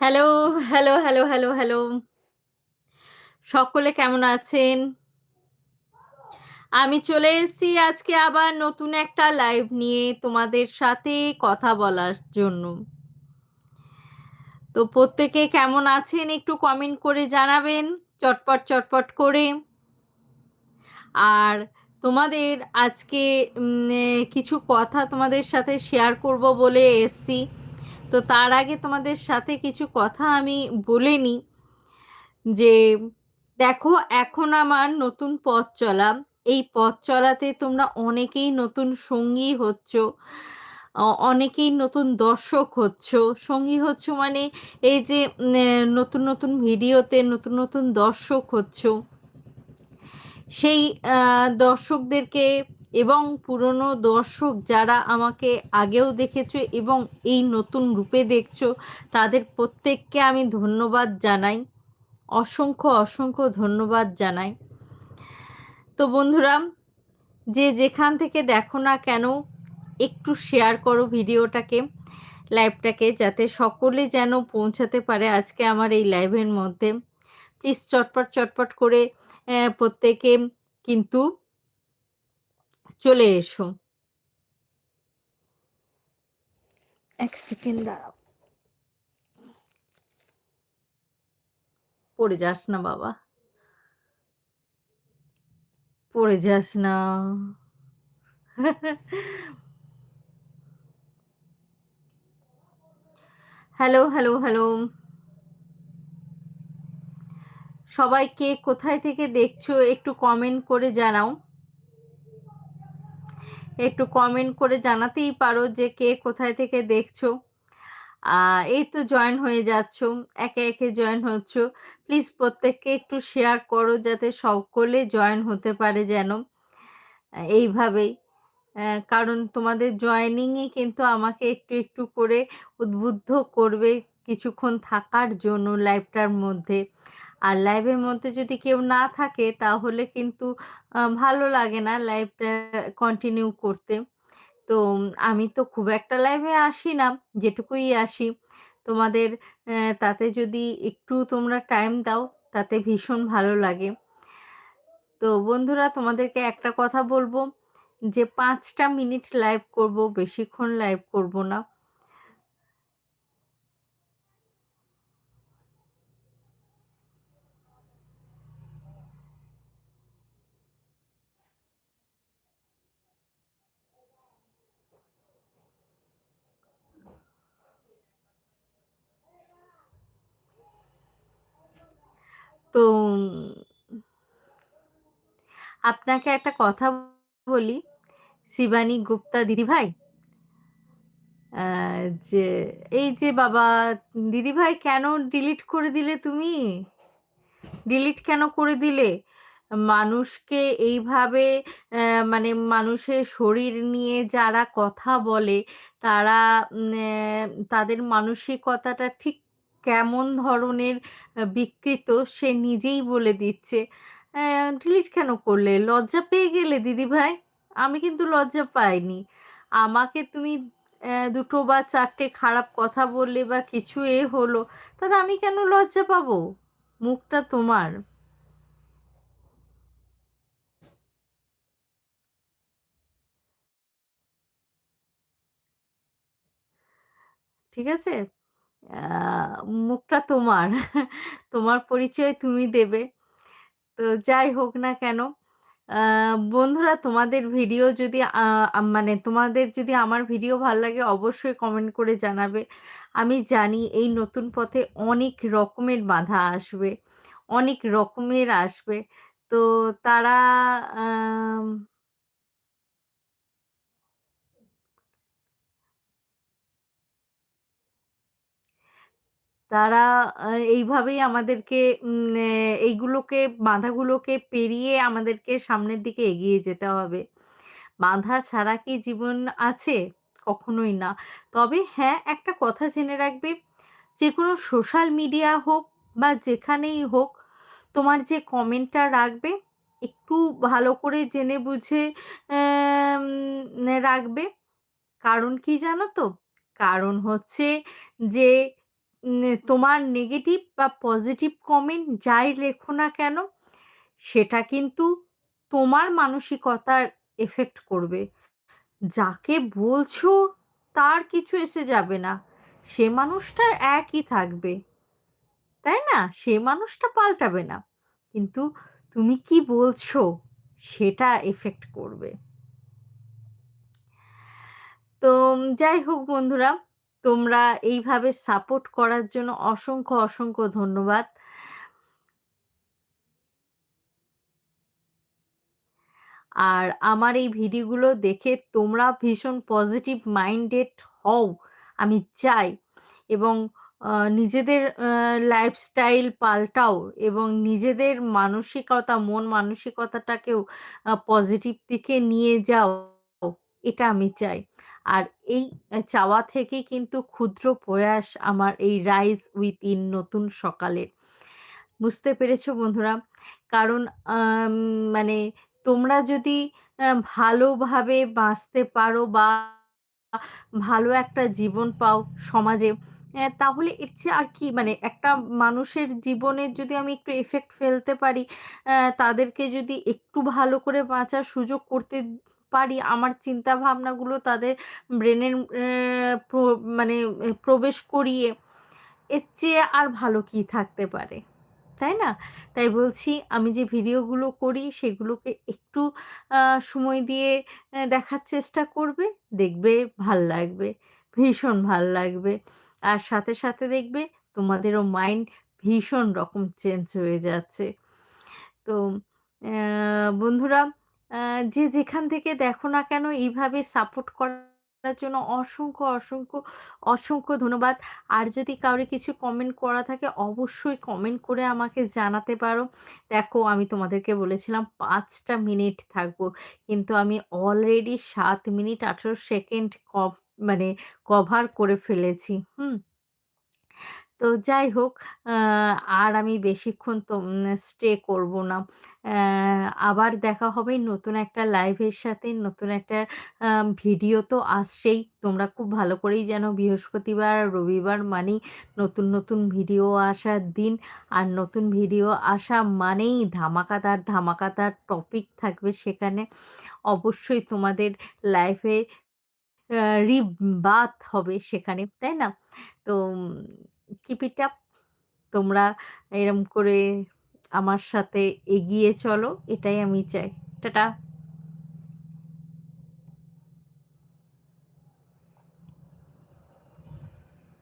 Hello, hello, hello, hello, hello. সকলে কেমন আছেন? আমি চলে এসেছি আজকে আবার নতুন একটা লাইভ নিয়ে তোমাদের সাথে কথা বলার জন্য। তো প্রত্যেকে কেমন আছেন একটু কমেন্ট করে জানাবেন চটপট, চটপট করে। আর তোমাদের আজকে কিছু কথা তোমাদের সাথে শেয়ার করব বলে এসছি। তো তার আগে তোমাদের সাথে কিছু কথা আমি বলে নিই। যে দেখো এখন আমার নতুন পথ চলা। এই পথ চলাতে তোমরা অনেকেই নতুন সঙ্গী হচ্ছ। অনেকেই নতুন দর্শক হচ্ছ। সঙ্গী হচ্ছ মানে এই যে নতুন, নতুন ভিডিওতে নতুন, নতুন দর্শক হচ্ছ। সেই দর্শকদেরকে এবং পুরনো দর্শক যারা আমাকে আগেও দেখেছ এবং এই নতুন রূপে দেখছ তাদের প্রত্যেককে আমি ধন্যবাদ জানাই। অসংখ্য, অসংখ্য ধন্যবাদ জানাই। তো বন্ধুরা যে যেখান থেকে দেখো না কেন একটু শেয়ার করো ভিডিওটাকে, লাইভটাকে যাতে সকলে যেন পৌঁছাতে পারে আজকে আমার এই লাইভের মধ্যে। প্লিজ চটপট, চটপট করে প্রত্যেকে কিন্তু চলে এসো। এক সেকেন্ড দাঁড়াও। পড়ে যাস না বাবা। পড়ে যাস না। Hello, hello, hello. সবাই কে কোথায় থেকে দেখছ একটু কমেন্ট করে জানাও। একটু কমেন্ট করে জানাতেই পারো যে কে কোথায় থেকে দেখছ। এই তো জয়েন হয়ে যাচ্ছ। একে, একে জয়েন হচ্ছ। প্লিজ প্রত্যেককে একটু শেয়ার করো যাতে সকলে জয়েন হতে পারে যেন। এইভাবেই। কারণ তোমাদের জয়েনিংই কিন্তু আমাকে একটু, একটু করে উদ্বুদ্ধ করবে কিছুক্ষণ থাকার জন্য লাইফটার মধ্যে। আর লাইভের মধ্যে যদি কেউ না থাকে তাহলে কিন্তু ভালো লাগে না লাইভটা কন্টিনিউ করতে। তো আমি তো খুব একটা লাইভে আসি না, যেটুকুই আসি তোমাদের তাতে যদি একটু তোমরা টাইম দাও তাতে ভীষণ ভালো লাগে। তো বন্ধুরা তোমাদেরকে একটা কথা বলব যে পাঁচটা মিনিট লাইভ করব, বেশিক্ষণ লাইভ করব না। তো আপনাকে একটা কথা বলি, শিবানী গুপ্তা দিদিভাই। যে এই যে বাবা দিদিভাই কেন ডিলিট করে দিলে তুমি? ডিলিট কেন করে দিলে? মানুষকে এইভাবে মানে মানুষের শরীর নিয়ে যারা কথা বলে তারা তাদের মানসিকতাটা ঠিক কেমন ধরনের বিকৃত সে নিজেই বলে দিচ্ছে। ডিলিট কেন করলে? লজ্জা পেয়ে গেলে দিদিভাই? আমি কিন্তু লজ্জা পাইনি। আমাকে তুমি দুটো বা চারটে খারাপ কথা বললে বা কিছু এ হলো, তাতে আমি কেন লজ্জা পাবো? মুখটা তোমার। ঠিক আছে? মুখটা তোমার। তোমার পরিচয় তুমি দেবে। তো যাই হোক না কেন, বন্ধুরা তোমাদের ভিডিও যদি মানে তোমাদের যদি আমার ভিডিও ভালো লাগে অবশ্যই কমেন্ট করে জানাবে। আমি জানি এই নতুন পথে অনেক রকমের বাধা আসবে, অনেক রকমের আসবে। তো তারা তারা এইভাবেই আমাদেরকে এইগুলোকে বাধাগুলোকে পেরিয়ে আমাদেরকে সামনের দিকে এগিয়ে যেতে হবে। বাধা ছাড়া কি জীবন আছে? কখনোই না। তবে হ্যাঁ, একটা কথা জেনে রাখবে, যেকোনো সোশ্যাল মিডিয়া হোক বা যেখানেই হোক, তোমার যে কমেন্টটা রাখবে, একটু ভালো করে জেনে বুঝে রাখবে। কারণ কি জানো তো? কারণ হচ্ছে যে তোমার নেগেটিভ বা পজিটিভ কমেন্ট যাই লেখো না কেন, সেটা কিন্তু তোমার মানসিকতার এফেক্ট করবে। যাকে বলছো তার কিছু এসে যাবে না। সে মানুষটা একই থাকবে। তাই না? সে মানুষটা পাল্টাবে না। কিন্তু তুমি কি বলছো সেটা এফেক্ট করবে। তো যাই হোক বন্ধুরা, তোমরা এইভাবে সাপোর্ট করার জন্য অসংখ্য, অসংখ্য ধন্যবাদ। আর আমার এই ভিডিওগুলো দেখে তোমরা ভীষণ পজিটিভ মাইন্ডেড হও আমি চাই এবং নিজেদের লাইফস্টাইল পাল্টাও এবং নিজেদের মানসিকতা, মন মানসিকতাটাকেও পজিটিভ দিকে নিয়ে যাও, এটা আমি চাই। আর এই চাওয়া থেকেই কিন্তু ক্ষুদ্র প্রয়াস আমার এই রাইজ উইথ ইন নতুন সকালের। বুঝতে পেরেছ বন্ধুরা? কারণ মানে তোমরা যদি ভালোভাবে বাঁচতে পারো বা ভালো একটা জীবন পাও সমাজে, তাহলে এর চেয়ে আর কি মানে একটা মানুষের জীবনে যদি আমি একটু এফেক্ট ফেলতে পারি, তাদেরকে যদি একটু ভালো করে বাঁচার সুযোগ করতে পারি, আমার চিন্তা ভাবনাগুলো তাদের ব্রেনের মানে প্রবেশ করিয়ে, এর চেয়ে আর ভালো কি থাকতে পারে? তাই না? তাই বলছি আমি যে ভিডিওগুলো করি সেগুলোকে একটু সময় দিয়ে দেখার চেষ্টা করবে, দেখবে ভালো লাগবে। ভীষণ ভালো লাগবে। আর সাথে, সাথে দেখবে তোমাদেরও মাইন্ড ভীষণ রকম চেঞ্জ হয়ে যাচ্ছে। তো বন্ধুরা যে যেখান থেকে দেখো না কেন এইভাবে সাপোর্ট করার জন্য অসংখ্য, অসংখ্য, অসংখ্য ধন্যবাদ। আর যদি কারও কিছু কমেন্ট করা থাকে অবশ্যই কমেন্ট করে আমাকে জানাতে পারো। দেখো আমি তোমাদেরকে বলেছিলাম পাঁচটা মিনিট থাকব। কিন্তু আমি অলরেডি সাত মিনিট ১৮ সেকেন্ড কভ মানে কভার করে ফেলেছি। হুম? তো যাই হোক আর আমি বেশিক্ষণ তো স্টে করব না। আবার দেখা হবে নতুন একটা লাইভের সাথে, নতুন একটা ভিডিও তো আসছেই। তোমরা খুব ভালো করেই যেন বৃহস্পতিবার, রবিবার মানেই নতুন, নতুন ভিডিও আসার দিন। আর নতুন ভিডিও আসা মানেই ধামাকাদার, ধামাকাদার টপিক থাকবে সেখানে। অবশ্যই তোমাদের লাইফে আ রিবাথ হবে সেখানে, তাই না? তো কিপ ইট আপ তোমরা এরম করে আমার সাথে এগিয়ে চলো, এটাই আমি চাই। টাটা।